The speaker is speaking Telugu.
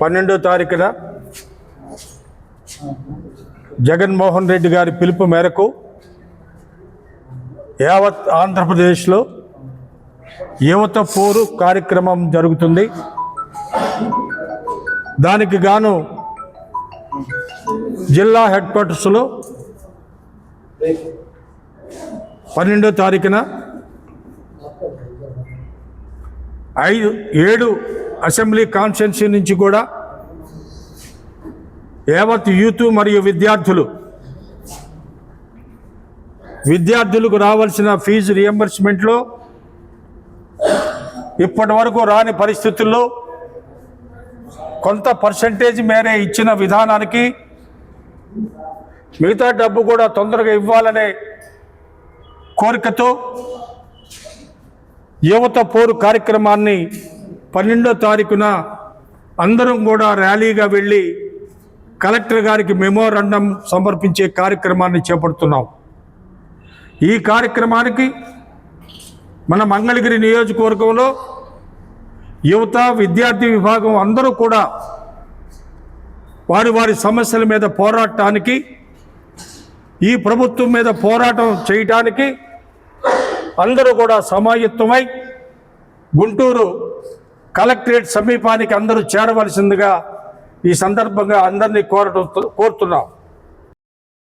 పన్నెండో తారీఖున జగన్మోహన్ రెడ్డి గారి పిలుపు మేరకు యావత్ ఆంధ్రప్రదేశ్లో యువత పోరు కార్యక్రమం జరుగుతుంది. దానికి గాను జిల్లా హెడ్ క్వార్టర్స్లో పన్నెండో తారీఖున ఐదు ఏడు అసెంబ్లీ కాన్స్టిట్యున్సీ నుంచి కూడా యావత్ యూత్ మరియు విద్యార్థులు విద్యార్థులకు రావాల్సిన ఫీజు రియంబర్స్మెంట్లో ఇప్పటి వరకు రాని పరిస్థితుల్లో కొంత పర్సంటేజ్ మేరే ఇచ్చిన విధానానికి మిగతా డబ్బు కూడా తొందరగా ఇవ్వాలనే కోరికతో యువత పోరు కార్యక్రమాన్ని పన్నెండో తారీఖున అందరం కూడా ర్యాలీగా వెళ్ళి కలెక్టర్ గారికి మెమోరాండం సమర్పించే కార్యక్రమాన్ని చేపడుతున్నాం. ఈ కార్యక్రమానికి మన మంగళగిరి నియోజకవర్గంలో యువత విద్యార్థి విభాగం అందరూ కూడా వారి వారి సమస్యల మీద పోరాటానికి ఈ ప్రభుత్వం మీద పోరాటం చేయటానికి అందరూ కూడా సమాయత్తమై గుంటూరు కలెక్టరేట్ సమీపానికి అందరూ చేరవలసిందిగా ఈ సందర్భంగా అందరినీ కోరటం కోరుతున్నాం.